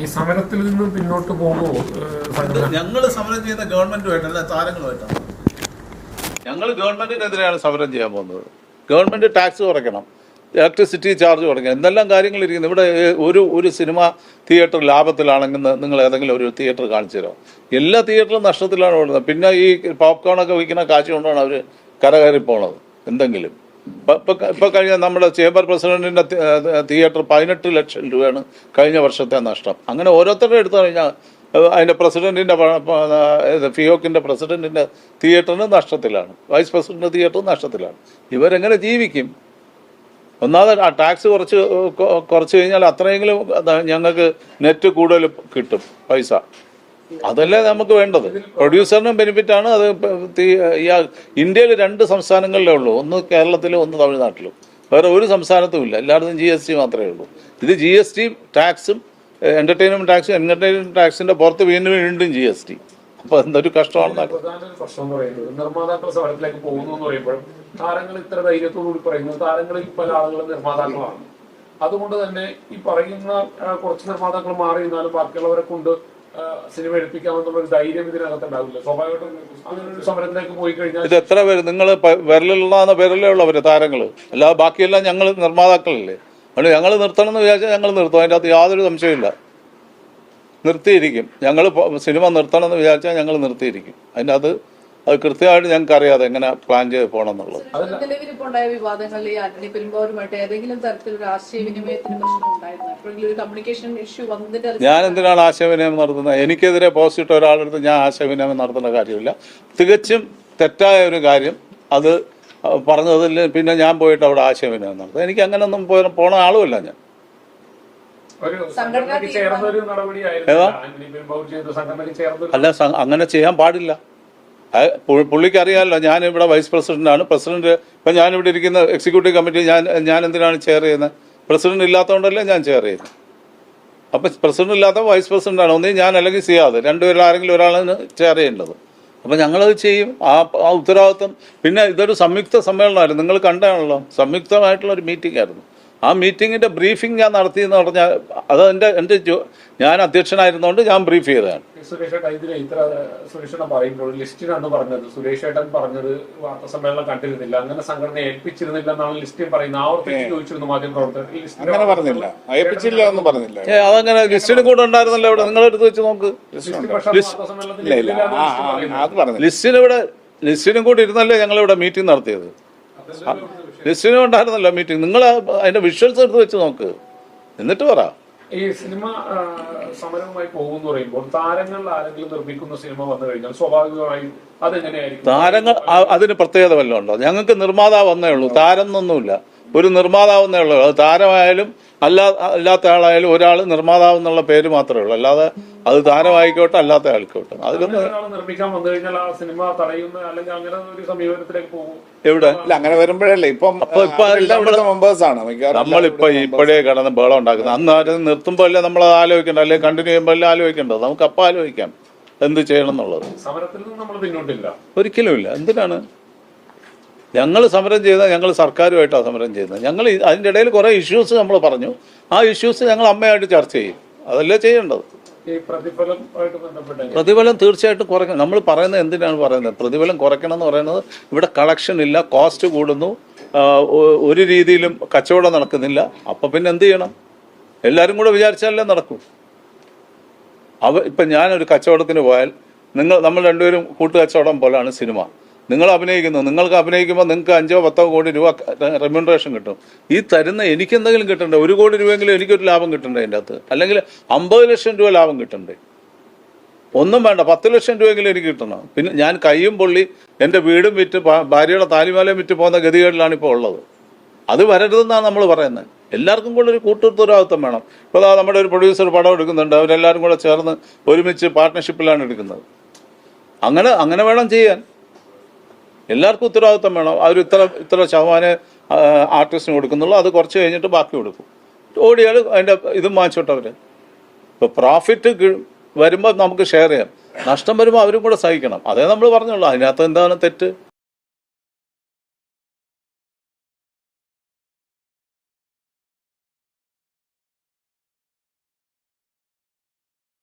ഈ സമരത്തിൽ നിന്ന് പിന്നോട്ട് പോകുമോ ഞങ്ങൾ സമരം ചെയ്യുന്ന ഗവൺമെന്റുമായിട്ടല്ല താരങ്ങളുമായിട്ടാണ് ഞങ്ങൾ ഗവൺമെന്റിനെതിരെയാണ് സമരം ചെയ്യാൻ പോകുന്നത്. ഗവൺമെന്റ് ടാക്സ് കുറയ്ക്കണം ഇലക്ട്രിസിറ്റി ചാർജ് കുറയ്ക്കണം എന്തെല്ലാം കാര്യങ്ങൾ ഇരിക്കുന്നു. ഇവിടെ ഒരു ഒരു സിനിമ തിയേറ്റർ ലാഭത്തിലാണെങ്കിൽ നിങ്ങൾ ഏതെങ്കിലും ഒരു തിയേറ്റർ കാണിച്ചു തരാം. എല്ലാ തിയേറ്ററും നഷ്ടത്തിലാണ് ഓടുന്നത് പിന്നെ ഈ പോപ്കോൺ ഒക്കെ വിൽക്കുന്ന കാശ് കൊണ്ടാണ് അവർ കരകയറി പോണത് എന്തെങ്കിലും. ഇപ്പൊ കഴിഞ്ഞ നമ്മുടെ ചേംബർ പ്രസിഡന്റിന്റെ തിയേറ്റർ പതിനെട്ട് ലക്ഷം രൂപയാണ് കഴിഞ്ഞ വർഷത്തെ നഷ്ടം. അങ്ങനെ ഓരോരുത്തരുടെ എടുത്തു കഴിഞ്ഞാൽ അതിന്റെ അതിന്റെ പ്രസിഡന്റിന്റെ പ- പ- ഫിയോക്കിന്റെ പ്രസിഡന്റിന്റെ തിയേറ്ററിന് നഷ്ടത്തിലാണ്. വൈസ് പ്രസിഡന്റ് തിയേറ്റർ നഷ്ടത്തിലാണ്. ഇവരെങ്ങനെ ജീവിക്കും? ഒന്നാമത് ആ ടാക്സ് കുറച്ച് കുറച്ച് കഴിഞ്ഞാൽ അത്രയെങ്കിലും അത് ഞങ്ങൾക്ക് നെറ്റ് കൂടുതൽ കിട്ടും പൈസ. അതല്ലേ നമുക്ക് വേണ്ടത്? പ്രൊഡ്യൂസറിനും ബെനിഫിറ്റ് ആണ് അത് ഇന്ത്യയിൽ രണ്ട് സംസ്ഥാനങ്ങളിലേ ഉള്ളൂ. ഒന്ന് കേരളത്തിലും ഒന്ന് തമിഴ്നാട്ടിലും. വേറെ ഒരു സംസ്ഥാനത്തും ഇല്ല. എല്ലായിടത്തും ജി എസ് ടി മാത്രമേ ഉള്ളൂ. ഇത് ജി എസ് ടി ടാക്സും എന്റർടൈൻമെന്റ് ടാക്സും എന്റർടൈൻമെന്റ് ടാക്സിന്റെ പുറത്ത് വീണ്ടും വീണ്ടും ജി എസ് ടി അപ്പൊ എന്തൊരു കഷ്ടമാണെന്ന് പ്രശ്നം എന്ന് പറയുന്നത് നിർമ്മാതാക്കൾ സമരത്തിലേക്ക് പോകുന്നു എന്ന് പറയുമ്പോഴും താരങ്ങൾ ഇത്ര ധൈര്യത്തോടുകൂടി പറയുന്നു. താരങ്ങളിൽ പല ആളുകളും നിർമ്മാതാക്കളാണ് അതുകൊണ്ട് തന്നെ ഈ പറയുന്ന കുറച്ച് നിർമ്മാതാക്കൾ മാറി നിന്നാലും ബാക്കിയുള്ളവരെ കൊണ്ട് സിനിമ എടുപ്പിക്കാമെന്നുള്ള ഒരു ധൈര്യം ഇതിനകത്ത് ഉണ്ടാവില്ല സ്വാഭാവികമായിട്ടും അങ്ങനെ സമരത്തിലേക്ക് പോയി കഴിഞ്ഞാൽ ഇത് എത്ര പേര്? നിങ്ങൾ വിരലുള്ള വിരലേ ഉള്ളവര് താരങ്ങൾ. അല്ലാതെ ബാക്കിയെല്ലാം ഞങ്ങൾ നിർമ്മാതാക്കളല്ലേ. അതുകൊണ്ട് ഞങ്ങൾ നിർത്തണം എന്ന് വിചാരിച്ചാൽ ഞങ്ങൾ നിർത്തും. അതിന്റെ അകത്ത് യാതൊരു സംശയമില്ല നിർത്തിയിരിക്കും. ഞങ്ങൾ സിനിമ നിർത്തണം എന്ന് വിചാരിച്ചാൽ ഞങ്ങൾ നിർത്തിയിരിക്കും. അതിന്റെ അത് അത് കൃത്യമായിട്ട് ഞങ്ങൾക്ക് അറിയാതെ എങ്ങനെ പ്ലാൻ ചെയ്ത് പോകണം എന്നുള്ളത് നിലവിലിപ്പുണ്ടായ വിവാദങ്ങളിൽ ഈ ആന്റണി പെരുമ്പാവൂരുമായിട്ട് ഏതെങ്കിലും തരത്തിലൊരു ആശയവിനിമയത്തിന് പ്രശ്നം ഉണ്ടായിരുന്നു? കമ്മ്യൂണിക്കേഷൻ ഇഷ്യൂ വന്നിട്ട് ഞാൻ എന്തിനാണ് ആശയവിനിമയം നടത്തുന്നത്? എനിക്കെതിരെ പോസിറ്റീവ് ഇട്ട ഒരാളെടുത്ത് ഞാൻ ആശയവിനിമയം നടത്തേണ്ട കാര്യമില്ല. തികച്ചും തെറ്റായ ഒരു കാര്യം. അത് പറഞ്ഞതിൽ പിന്നെ ഞാൻ പോയിട്ട് അവിടെ ആശയവിനിമയം നടത്തും. എനിക്ക് അങ്ങനെയൊന്നും പോയ- പോണ ആളുമല്ല ഞാൻ. അല്ല അങ്ങനെ ചെയ്യാൻ പാടില്ല. അത് പു- പുള്ളിക്ക് അറിയാമല്ലോ ഞാൻ ഇവിടെ വൈസ് പ്രസിഡന്റാണ് പ്രസിഡന്റ് ഇപ്പം ഞാനിവിടെ ഇരിക്കുന്ന എക്സിക്യൂട്ടീവ് കമ്മിറ്റി ഞാൻ ഞാൻ എന്തിനാണ് ചെയർ ചെയ്യുന്നത്? പ്രസിഡന്റ് ഇല്ലാത്തതുകൊണ്ടല്ലേ ഞാൻ ചെയർ ചെയ്യുന്നത്. അപ്പം പ്രസിഡന്റ് ഇല്ലാത്ത വൈസ് പ്രസിഡന്റാണ് ഒന്നേ ഞാൻ അല്ലെങ്കിൽ സിയാദ്. രണ്ടുപേരിൽ ആരെങ്കിലും ഒരാളാണ് ചെയർ ചെയ്യേണ്ടത്. അപ്പം ഞങ്ങളത് ചെയ്യും. ആ ആ ഉത്തരവാദിത്വം. പിന്നെ ഇതൊരു സംയുക്ത സമ്മേളനമായിരുന്നു. നിങ്ങൾ കണ്ടാണല്ലോ സംയുക്തമായിട്ടുള്ള ഒരു മീറ്റിംഗ് ആയിരുന്നു. ആ മീറ്റിങ്ങിന്റെ ബ്രീഫിംഗ് ഞാൻ നടത്തി എന്ന് പറഞ്ഞാൽ അത് എന്റെ എന്റെ ജോ- ഞാൻ അധ്യക്ഷനായിരുന്നുകൊണ്ട് ഞാൻ ബ്രീഫ് ചെയ്തതാണ്. സുരേഷ് ഏട്ടൻ ഇതിന് ഇത്ര സുരേഷ് ഏട്ടൻ പറയുമ്പോൾ ലിസ്റ്റിനാണ് പറഞ്ഞത്. സുരേഷേട്ടൻ പറഞ്ഞത് കണ്ടിരുന്നില്ല. അങ്ങനെ സംഘടന ഏൽപ്പിച്ചിരുന്നില്ല എന്നാണ് ലിസ്റ്റിൽ പറയുന്നത്. ആവർത്തിച്ച് ചോദിച്ചിരുന്നു മാധ്യമ പ്രവർത്തകർ ഈ അങ്ങനെ പറഞ്ഞില്ല. എന്ന് പറഞ്ഞില്ല. ഏ അതങ്ങനെ ലിസ്റ്റിന് കൂടെ ഉണ്ടായിരുന്നല്ലോ ഇവിടെ. നിങ്ങൾ എടുത്ത് വെച്ച് നോക്ക്. ലിസ്റ്റിന് ഇവിടെ ലിസ്റ്റിനും കൂടി ഇരുന്നല്ലേ ഞങ്ങൾ ഇവിടെ മീറ്റിംഗ് നടത്തിയത്. ലിസ്റ്റിനും ഉണ്ടായിരുന്നല്ലോ മീറ്റിംഗ് നിങ്ങൾ അതിന്റെ വിഷ്വൽസ് എടുത്ത് വെച്ച് നോക്ക്. എന്നിട്ട് പറ. ഈ സിനിമ സമരവുമായി പോകുമെന്ന് പറയുമ്പോൾ താരങ്ങൾ ആരെങ്കിലും നിർമ്മിക്കുന്ന സിനിമ വന്നു കഴിഞ്ഞാൽ സ്വാഭാവികമായും അതെങ്ങനെയായിരിക്കും? താരങ്ങൾ അതിന് പ്രത്യേകത വല്ലതും ഉണ്ടോ? ഞങ്ങൾക്ക് നിർമ്മാതാവ് വന്നേ ഉള്ളൂ. താരം എന്നൊന്നുമില്ല ഒരു നിർമ്മാതാവെന്നേ ഉള്ളൂ. അത് താരമായാലും അല്ലാ അല്ലാത്ത ആളായാലും ഒരാൾ നിർമ്മാതാവ് എന്നുള്ള പേര് മാത്രമേ ഉള്ളൂ. അല്ലാതെ അത് താരമായിക്കോട്ടെ അല്ലാത്ത ആൾക്കോട്ടെ. അതിലൊന്നും നിർമ്മിക്കാൻ വന്നു കഴിഞ്ഞാൽ ആ സിനിമ തടയുന്ന അല്ലെങ്കിൽ അങ്ങനെ ഒരു സമീപനത്തിലേക്ക് പോകും. എവിടെ? ഇല്ല അങ്ങനെ വരുമ്പോഴല്ലേ. ഇപ്പം അപ്പൊ ഇപ്പൊ നമ്മളിപ്പോ ഇപ്പോഴേ കിടന്ന് ബഹളം ഉണ്ടാക്കുന്നത്. അന്ന് ആരും നിർത്തുമ്പോ അല്ലേ നമ്മൾ ആലോചിക്കേണ്ട അല്ലെങ്കിൽ കണ്ടിന്യൂ ചെയ്യുമ്പോൾ അല്ലേ ആലോചിക്കേണ്ടത്? നമുക്ക് അപ്പം ആലോചിക്കാം. എന്ത് ചെയ്യണം എന്നുള്ളത്. സമരത്തിൽ നിന്ന് നമ്മൾ പിന്നോട്ടില്ല. ഒരിക്കലുമില്ല എന്തിനാണ്? ഞങ്ങൾ സമരം ചെയ്ത ഞങ്ങൾ സർക്കാരുമായിട്ടാണ് സമരം ചെയ്യുന്നത്. ഞങ്ങൾ അതിന്റെ ഇടയിൽ കുറേ ഇഷ്യൂസ് നമ്മൾ പറഞ്ഞു. ആ ഇഷ്യൂസ് ഞങ്ങൾ അമ്മയായിട്ട് ചർച്ച ചെയ്യും. അതല്ലേ ചെയ്യേണ്ടത്? പ്രതിഫലം തീർച്ചയായിട്ടും കുറയ്ക്കണം. നമ്മൾ പറയുന്നത് എന്തിനാണ് പറയുന്നത്? പ്രതിഫലം കുറയ്ക്കണം എന്ന് പറയുന്നത് ഇവിടെ കളക്ഷൻ ഇല്ല കോസ്റ്റ് കൂടുന്നു ഒരു രീതിയിലും കച്ചവടം നടക്കുന്നില്ല. അപ്പം പിന്നെ എന്ത് ചെയ്യണം? എല്ലാവരും കൂടെ വിചാരിച്ചാലേ നടക്കും. അവ ഇപ്പം ഞാനൊരു കച്ചവടത്തിന് പോയാൽ നിങ്ങൾ നമ്മൾ രണ്ടുപേരും കൂട്ടുകച്ചവടം പോലെയാണ് സിനിമ. നിങ്ങൾ അഭിനയിക്കുന്നു. നിങ്ങൾക്ക് അഭിനയിക്കുമ്പോൾ നിങ്ങൾക്ക് അഞ്ചോ പത്തോ കോടി രൂപ റെമ്യൂണറേഷൻ കിട്ടും. ഈ തരുന്ന എനിക്ക് എന്തെങ്കിലും കിട്ടണ്ടേ? ഒരു കോടി രൂപയെങ്കിലും എനിക്കൊരു ലാഭം കിട്ടണ്ടേ അതിന്റെ അകത്ത്? അല്ലെങ്കിൽ അമ്പത് ലക്ഷം രൂപ ലാഭം കിട്ടണ്ടേ? ഒന്നും വേണ്ട. പത്ത് ലക്ഷം രൂപയെങ്കിലും എനിക്ക് കിട്ടണം. പിന്നെ ഞാൻ കൈയും പൊള്ളി എന്റെ വീടും വിറ്റ് ഭാര്യയുടെ താലിമാലയും വിറ്റ് പോകുന്ന ഗതികേടിലാണ് ഇപ്പോൾ ഉള്ളത്. അത് വരരുതെന്നാണ് നമ്മൾ പറയുന്നത്. എല്ലാവർക്കും കൂടെ ഒരു കൂട്ടുത്തരവാദിത്വം വേണം. ഇപ്പോൾ നമ്മുടെ ഒരു പ്രൊഡ്യൂസർ പടം എടുക്കുന്നുണ്ട്. അവരെല്ലാവരും കൂടെ ചേർന്ന് ഒരുമിച്ച് പാർട്ട്ണർഷിപ്പിലാണ് എടുക്കുന്നത്. അങ്ങനെ അങ്ങനെ വേണം ചെയ്യാൻ. എല്ലാവർക്കും ഉത്തരവാദിത്വം വേണം. അവർ ഇത്ര ഇത്ര ശതമാനം ആർട്ടിസ്റ്റിന് കൊടുക്കുന്നുള്ളൂ. അത് കുറച്ച് കഴിഞ്ഞിട്ട് ബാക്കി കൊടുക്കും. ഓടിയാൽ അതിന്റെ ഇതും വാങ്ങിച്ചോട്ടെ അവർ ഇപ്പോൾ പ്രോഫിറ്റ് വരുമ്പോൾ നമുക്ക് ഷെയർ ചെയ്യാം. നഷ്ടം വരുമ്പോൾ അവരും കൂടെ സഹിക്കണം. അതേ നമ്മൾ പറഞ്ഞുള്ളൂ. അതിനകത്ത് എന്താണ് തെറ്റ്?